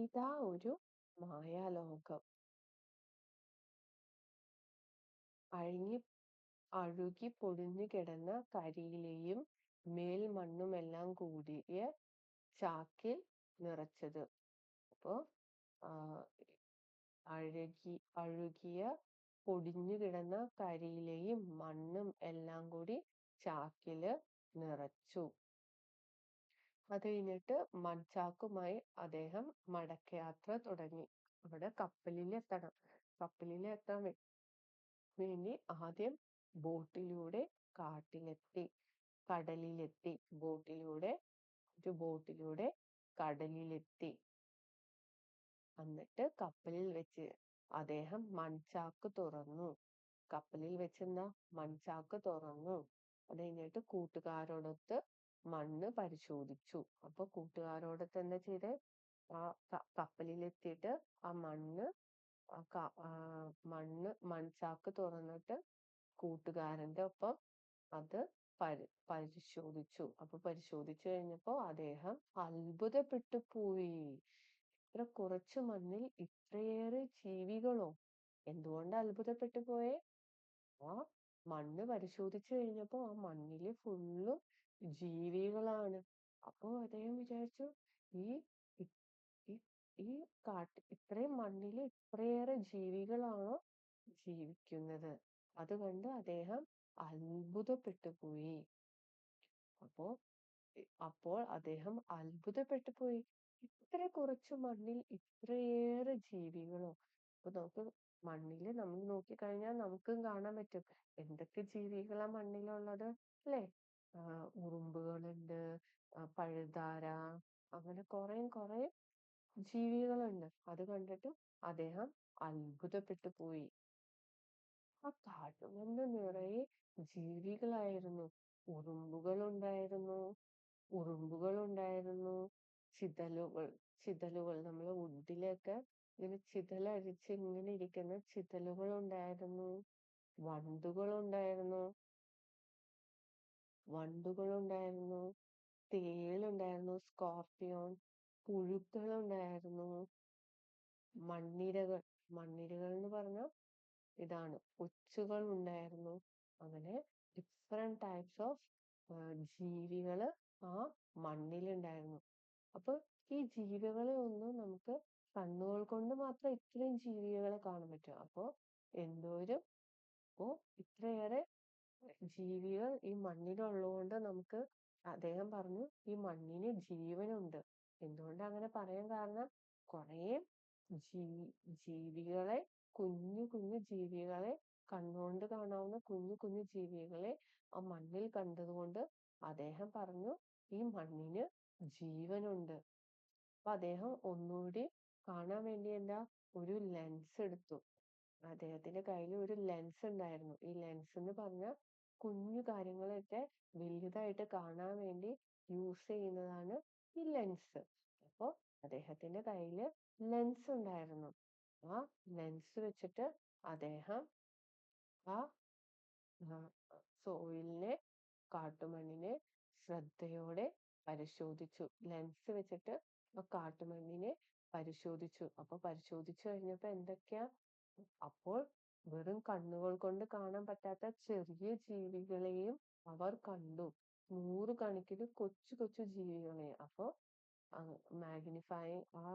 ഇതാ ഒരു മായാലോകം അഴിഞ്ഞി അഴുകി പൊടിഞ്ഞു കിടന്ന കരിയിലയും മേൽമണ്ണുമെല്ലാം കൂടിയ ചാക്കിൽ നിറച്ചത് അപ്പോ ആഹ് അഴുകി അഴുകിയ പൊടിഞ്ഞു കിടന്ന കരിയിലയും മണ്ണും എല്ലാം കൂടി ചാക്കിൽ നിറച്ചു അത് കഴിഞ്ഞിട്ട് മൺചാക്കുമായി അദ്ദേഹം മടക്കയാത്ര തുടങ്ങി. അവിടെ കപ്പലിൽ എത്തണം കപ്പലിൽ എത്താൻ വേണ്ടി ആദ്യം ബോട്ടിലൂടെ കാട്ടിലെത്തി. കടലിലെത്തി. ബോട്ടിലൂടെ ഒരു ബോട്ടിലൂടെ കടലിലെത്തി. എന്നിട്ട് കപ്പലിൽ വെച്ച് അദ്ദേഹം മൺചാക്ക് തുറന്നു. കപ്പലിൽ വെച്ചെന്താ? മൺചാക്ക് തുറന്നു. അത് കഴിഞ്ഞിട്ട് കൂട്ടുകാരോടൊത്ത് മണ്ണ് പരിശോധിച്ചു. അപ്പൊ കൂട്ടുകാരോടൊത്ത് എന്താ ചെയ്തേ ആ കപ്പലിലെത്തിയിട്ട് ആ മണ്ണ് മണ്ണ് മൺചാക്ക് തുറന്നിട്ട് കൂട്ടുകാരന്റെ ഒപ്പം അത് പരി പരിശോധിച്ചു. അപ്പൊ പരിശോധിച്ചു കഴിഞ്ഞപ്പോ അദ്ദേഹം അത്ഭുതപ്പെട്ടു പോയി. ഇത്ര കുറച്ച് മണ്ണിൽ ഇത്രയേറെ ജീവികളോ? എന്തുകൊണ്ട് അത്ഭുതപ്പെട്ടു പോയേ? ആ മണ്ണ് പരിശോധിച്ചു കഴിഞ്ഞപ്പോ ആ മണ്ണിൽ ഫുള്ളും ജീവികളാണ്. അപ്പൊ അദ്ദേഹം വിചാരിച്ചു ഈ ഇ- ഈ ഈ കാട്ടി ഇത്രയും മണ്ണിൽ ഇത്രയേറെ ജീവികളാണോ ജീവിക്കുന്നത്? അത് കണ്ട് അദ്ദേഹം അത്ഭുതപ്പെട്ടു പോയി. അപ്പോ അപ്പോൾ അദ്ദേഹം അത്ഭുതപ്പെട്ടു പോയി. ഇത്ര കുറച്ച് മണ്ണിൽ ഇത്രയേറെ ജീവികളോ? അപ്പൊ നമുക്ക് മണ്ണിൽ നമ്മൾ നോക്കിക്കഴിഞ്ഞാൽ നമുക്കും കാണാൻ പറ്റും. എന്തൊക്കെ ജീവികളാ മണ്ണിലുള്ളത്? അല്ലേ? ഉറുമ്പുകളുണ്ട് ആഹ് പഴുതാര അങ്ങനെ കുറെ കുറെ ജീവികളുണ്ട്. അത് കണ്ടിട്ട് അദ്ദേഹം അത്ഭുതപ്പെട്ടു പോയി. ആ കാട്ടുകൊണ്ട് നിറയെ ജീവികളായിരുന്നു. ഉറുമ്പുകൾ ഉണ്ടായിരുന്നു ചിതലുകൾ ചിതലുകൾ. നമ്മളെ വുഡിലൊക്കെ ഇങ്ങനെ ചിതലരിച്ച് ഇങ്ങനെ ഇരിക്കുന്ന ചിതലുകൾ ഉണ്ടായിരുന്നു വണ്ടുകൾ ഉണ്ടായിരുന്നു തേളുണ്ടായിരുന്നു സ്കോർപ്പിയോൺ പുഴുക്കൾ ഉണ്ടായിരുന്നു മണ്ണിരകൾ. മണ്ണിരകൾ എന്ന് പറഞ്ഞാൽ ഇതാണ്. ഒച്ചുകൾ ഉണ്ടായിരുന്നു അങ്ങനെ ഡിഫറെന്റ് ടൈപ്സ് ഓഫ് ജീവികൾ ആ മണ്ണിലുണ്ടായിരുന്നു. അപ്പൊ ഈ ജീവികളെ ഒന്നും നമുക്ക് കണ്ണുകൾ കൊണ്ട് മാത്രം ഇത്രയും ജീവികളെ കാണാൻ പറ്റും. അപ്പൊ എന്തോരം? അപ്പോ ഇത്രയേറെ ജീവികൾ ഈ മണ്ണിലുള്ളതുകൊണ്ട് നമുക്ക് അദ്ദേഹം പറഞ്ഞു ഈ മണ്ണിന് ജീവനുണ്ട്. എന്തുകൊണ്ട് അങ്ങനെ പറയാൻ കാരണം? കുറേ ജീ ജീവികളെ കുഞ്ഞു കുഞ്ഞു ജീവികളെ കണ്ണുകൊണ്ട് കാണാവുന്ന കുഞ്ഞു കുഞ്ഞു ജീവികളെ ആ മണ്ണിൽ കണ്ടതുകൊണ്ട് അദ്ദേഹം പറഞ്ഞു ഈ മണ്ണിന് ജീവനുണ്ട്. അപ്പൊ അദ്ദേഹം ഒന്നുകൂടി കാണാൻ വേണ്ടി എന്താ? ഒരു ലെൻസ് എടുത്തു. അദ്ദേഹത്തിന്റെ കയ്യിൽ ഒരു ലെൻസ് ഉണ്ടായിരുന്നു. ഈ ലെൻസ് എന്ന് പറഞ്ഞാൽ കുഞ്ഞു കാര്യങ്ങളൊക്കെ വലുതായിട്ട് കാണാൻ വേണ്ടി യൂസ് ചെയ്യുന്നതാണ് ഈ ലെൻസ് അപ്പൊ അദ്ദേഹത്തിന്റെ കയ്യിൽ ലെൻസ് ഉണ്ടായിരുന്നു. ആ ലെൻസ് വെച്ചിട്ട് അദ്ദേഹം ആ സോയിലിനെ കാട്ടുമണ്ണിനെ ശ്രദ്ധയോടെ പരിശോധിച്ചു. ലെൻസ് വെച്ചിട്ട് ആ കാട്ടുമണ്ണിനെ പരിശോധിച്ചു. അപ്പൊ പരിശോധിച്ചു കഴിഞ്ഞപ്പോ എന്തൊക്കെയാ? അപ്പോൾ വെറും കണ്ണുകൾ കൊണ്ട് കാണാൻ പറ്റാത്ത ചെറിയ ജീവികളെയും അവർ കണ്ടു. നൂറുകണക്കിന് കൊച്ചു കൊച്ചു ജീവികളെ. അപ്പൊ മാഗ്നിഫൈ ആ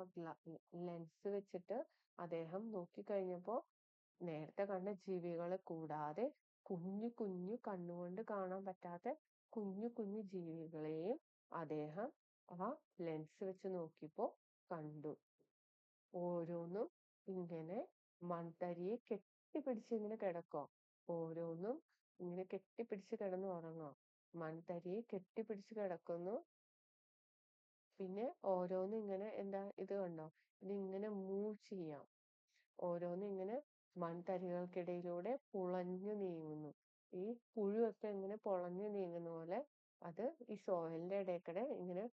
ലെൻസ് വെച്ചിട്ട് അദ്ദേഹം നോക്കിക്കഴിഞ്ഞപ്പോ നേരത്തെ കണ്ട ജീവികളെ കൂടാതെ കുഞ്ഞു കുഞ്ഞു കണ്ണുകൊണ്ട് കാണാൻ പറ്റാത്ത കുഞ്ഞു കുഞ്ഞു ജീവികളെയും അദ്ദേഹം ആ ലെൻസ് വെച്ച് നോക്കിയപ്പോ കണ്ടു. ഓരോന്നും ഇങ്ങനെ മൺതരിയെ കെട്ടിപ്പിടിച്ച് ഇങ്ങനെ കിടക്കോ ഓരോന്നും ഇങ്ങനെ കെട്ടിപ്പിടിച്ച് കിടന്ന് ഉറങ്ങോ മൺതരിയെ കെട്ടിപ്പിടിച്ച് കിടക്കുന്നു. പിന്നെ ഓരോന്നും ഇങ്ങനെ എന്താ ഇത് കണ്ടോ? ഇത് ഇങ്ങനെ മൂവ് ചെയ്യാം. ഓരോന്നും ഇങ്ങനെ മൺതരികൾക്കിടയിലൂടെ പുളഞ്ഞു നീങ്ങുന്നു. ഈ പുഴുവൊക്കെ ഇങ്ങനെ പുളഞ്ഞു നീങ്ങുന്ന പോലെ അത് ഈ സോയിലിന്റെ ഇടയ്ക്കിടെ ഇങ്ങനെ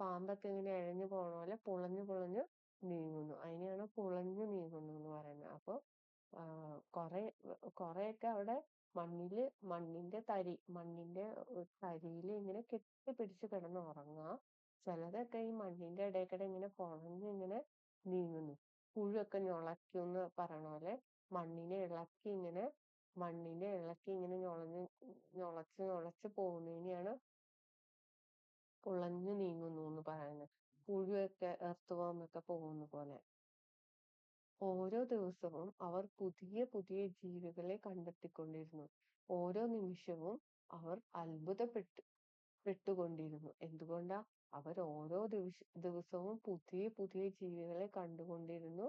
പാമ്പൊക്കെ ഇങ്ങനെ ഇഴഞ്ഞു പോണ പോലെ പുളഞ്ഞു പുളഞ്ഞു നീങ്ങുന്നു. അതിനെയാണ് പുളഞ്ഞു നീങ്ങുന്നു എന്ന് പറയുന്നത് അപ്പൊ ആഹ് കൊറേ കൊറേയൊക്കെ അവിടെ മണ്ണിൽ മണ്ണിന്റെ തരി മണ്ണിന്റെ തരിയിൽ ഇങ്ങനെ കെട്ടി കെട്ടിപ്പിടിച്ച് കിടന്ന് ഉറങ്ങുക. ചിലതൊക്കെ ഈ മണ്ണിന്റെ ഇടയ്ക്കൂടെ ഇങ്ങനെ കുഴഞ്ഞ് ഇങ്ങനെ നീങ്ങുന്നു. പുഴുവൊക്കെ എന്ന് പറയണ പോലെ മണ്ണിനെ ഇളക്കി ഇങ്ങനെ മണ്ണിനെ ഇളക്കി ഇങ്ങനെ ഞൊളഞ്ഞ് ഞൊളച്ച് ഞൊളച്ച് പോകുന്നതിനെയാണ് കുളഞ്ഞു നീങ്ങുന്നു എന്ന് പറയുന്നത്. പുഴുവൊക്കെ എർത്ത് ഒക്കെ പോകുന്ന പോലെ. ഓരോ ദിവസവും അവർ പുതിയ പുതിയ ജീവികളെ കണ്ടെത്തിക്കൊണ്ടിരുന്നു. ഓരോ നിമിഷവും അവർ അത്ഭുതപ്പെട്ടു പെട്ടുകൊണ്ടിരുന്നു. എന്തുകൊണ്ടാ? അവർ ഓരോ ദിവസ ദിവസവും പുതിയ പുതിയ ജീവികളെ കണ്ടുകൊണ്ടിരുന്നു.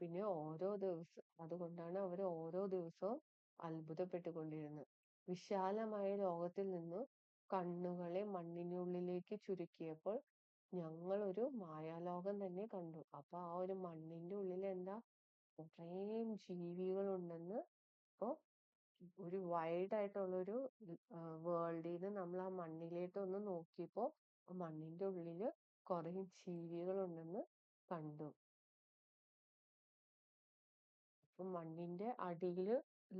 പിന്നെ ഓരോ ദിവസം അതുകൊണ്ടാണ് അവർ ഓരോ ദിവസവും അത്ഭുതപ്പെട്ടുകൊണ്ടിരുന്നത്. വിശാലമായ ലോകത്തിൽ നിന്ന് കണ്ണുകളെ മണ്ണിനുള്ളിലേക്ക് ചുരുക്കിയപ്പോൾ ഞങ്ങൾ ഒരു മായാലോകം തന്നെ കണ്ടു. അപ്പൊ ആ ഒരു മണ്ണിന്റെ ഉള്ളിൽ എന്താ കുറേം ജീവികളുണ്ടെന്ന് അപ്പോൾ ഒരു വൈഡ് ആയിട്ടുള്ള ഒരു വേൾഡിൽ നിന്ന് നമ്മൾ ആ മണ്ണിലേക്ക് ഒന്ന് ആ മണ്ണിന്റെ ഉള്ളിൽ ജീവികൾ ജീവികളുണ്ടെന്ന് കണ്ടു. അപ്പൊ മണ്ണിന്റെ അടിയിൽ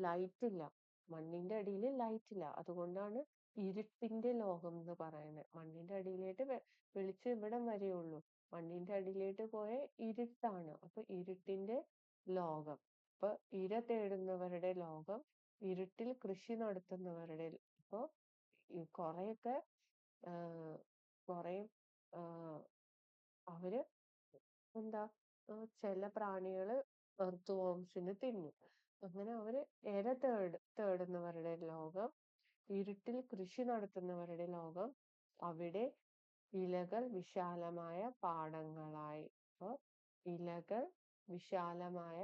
ലൈറ്റ് ഇല്ല. മണ്ണിന്റെ അടിയിൽ ലൈറ്റ് ഇല്ല. അതുകൊണ്ടാണ് ഇരുട്ടിന്റെ ലോകം എന്ന് പറയുന്നത്. മണ്ണിന്റെ അടിയിലേക്ക് വെളിച്ചം ഇവിടം വരെയുള്ളൂ മണ്ണിന്റെ അടിയിലേക്ക് പോയ ഇരുട്ടാണ്. അപ്പൊ ഇരുട്ടിന്റെ ലോകം. അപ്പൊ ഇര തേടുന്നവരുടെ ലോകം ഇരുട്ടിൽ കൃഷി നടത്തുന്നവരുടെ ഇപ്പോ കുറെയൊക്കെ കുറെ അവർ എന്താ ചില പ്രാണികൾ എർത്ത് worms തിന്നും. അങ്ങനെ അവർ ഇര തേട് തേടുന്നവരുടെ ലോകം ഇരുട്ടിൽ കൃഷി നടത്തുന്നവരുടെ ലോകം അവിടെ ഇലകൾ വിശാലമായ പാടങ്ങളായി. അപ്പോൾ ഇലകൾ വിശാലമായ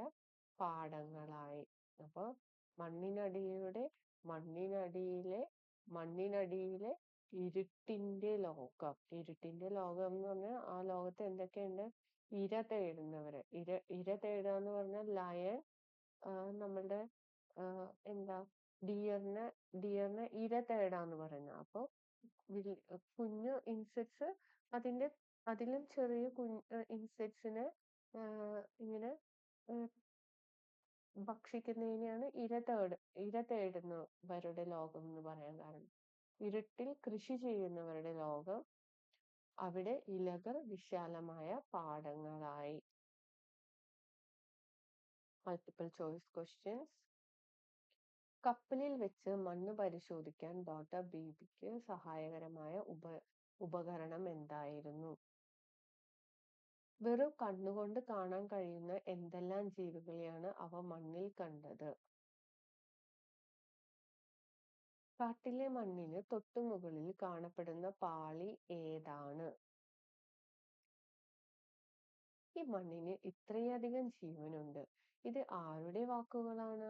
പാടങ്ങളായി. അപ്പൊ മണ്ണിനടിയുടെ മണ്ണിനടിയിലെ മണ്ണിനടിയിലെ ഇരുട്ടിന്റെ ലോകം. ഇരുട്ടിന്റെ ലോകം എന്ന് പറഞ്ഞാൽ ആ ലോകത്ത് എന്തൊക്കെയുണ്ട്? ഇര തേടുന്നവര്. ഇര ഇര തേടുക എന്ന് പറഞ്ഞാൽ ലയൺ നമ്മളുടെ എന്താ ഡിയറിനെ ഡിയറിനെ ഇര തേടാന്ന് പറയുന്നത്. അപ്പൊ കുഞ്ഞു ഇൻസെക്ട്സ് അതിന്റെ അതിലും ചെറിയ കുഞ്ഞ് ഇൻസെക്ട്സിനെ ഇങ്ങനെ ഭക്ഷിക്കുന്നതിനെയാണ് ഇര തേട് ഇര തേടുന്നവരുടെ ലോകം എന്ന് പറയാൻ കാരണം. ഇരുട്ടിൽ കൃഷി ചെയ്യുന്നവരുടെ ലോകം അവിടെ ഇലകൾ വിശാലമായ പാടങ്ങളായി. മൾട്ടിപ്പിൾ ചോയ്സ് ക്വസ്റ്റ്യൻസ് കപ്പലിൽ വെച്ച് മണ്ണ് പരിശോധിക്കാൻ ഡോക്ടർ ബീബിക്ക് സഹായകരമായ ഉപ ഉപകരണം എന്തായിരുന്നു? വെറും കണ്ണുകൊണ്ട് കാണാൻ കഴിയുന്ന എന്തെല്ലാം ജീവികളെയാണ് അവ മണ്ണിൽ കണ്ടത്? കാട്ടിലെ മണ്ണിന് തൊട്ടുമുകളിൽ കാണപ്പെടുന്ന പാളി ഏതാണ്? ഈ മണ്ണിന് ഇത്രയധികം ജീവനുണ്ട്. ഇത് ആരുടെ വാക്കുകളാണ്?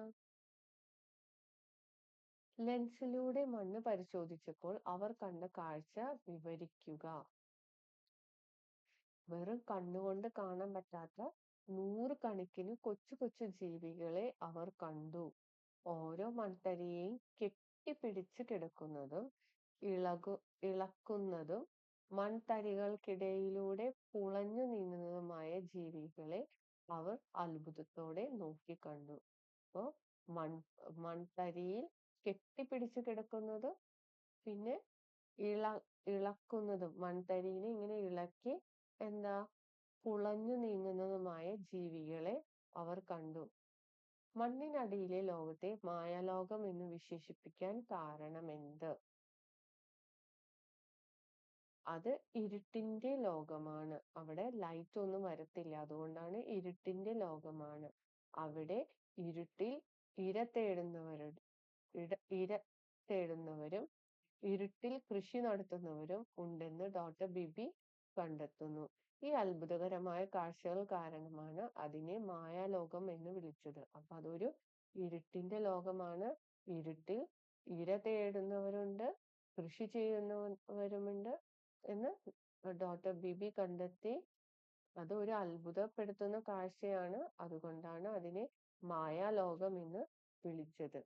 ലെൻസിലൂടെ മണ്ണ് പരിശോധിച്ചപ്പോൾ അവർ കണ്ട കാഴ്ച വിവരിക്കുക. വെറും കണ്ണുകൊണ്ട് കാണാൻ പറ്റാത്ത നൂറുകണക്കിന് കൊച്ചു കൊച്ചു ജീവികളെ അവർ കണ്ടു. ഓരോ മൺതരിയെയും കെട്ടിപ്പിടിച്ച് കിടക്കുന്നതും ഇളകു ഇളക്കുന്നതും മൺതരികൾക്കിടയിലൂടെ പുളഞ്ഞു നീങ്ങുന്നതുമായ ജീവികളെ അവർ അത്ഭുതത്തോടെ നോക്കിക്കണ്ടു. അപ്പോ മൺ മൺതരിയിൽ കെട്ടിപ്പിടിച്ച് കിടക്കുന്നത് പിന്നെ ഇള ഇളക്കുന്നതും മൺതരിയിനെ ഇങ്ങനെ ഇളക്കി എന്താ പുളഞ്ഞു നീങ്ങുന്നതുമായ ജീവികളെ അവർ കണ്ടു. മണ്ണിനടിയിലെ ലോകത്തെ മായാലോകം എന്ന് വിശേഷിപ്പിക്കാൻ കാരണമെന്ത്? അത് ഇരുട്ടിന്റെ ലോകമാണ്. അവിടെ ലൈറ്റ് ഒന്നും വരത്തില്ല. അതുകൊണ്ടാണ് ഇരുട്ടിന്റെ ലോകമാണ്. അവിടെ ഇരുട്ടിൽ ഇര തേടുന്നവരുടെ ഇട ഇര തേടുന്നവരും ഇരുട്ടിൽ കൃഷി നടത്തുന്നവരും ഉണ്ടെന്ന് ഡോക്ടർ ബിബി കണ്ടെത്തുന്നു. ഈ അത്ഭുതകരമായ കാഴ്ചകൾ കാരണമാണ് അതിനെ മായാലോകം എന്ന് വിളിച്ചത്. അപ്പൊ അതൊരു ഇരുട്ടിന്റെ ലോകമാണ്. ഇരുട്ടിൽ ഇര തേടുന്നവരുണ്ട് കൃഷി ചെയ്യുന്നവരുമുണ്ട് എന്ന് ഡോക്ടർ ബിബി കണ്ടെത്തി. അത് ഒരു അത്ഭുതപ്പെടുത്തുന്ന കാഴ്ചയാണ്. അതുകൊണ്ടാണ് അതിനെ മായാലോകം എന്ന് വിളിച്ചത്.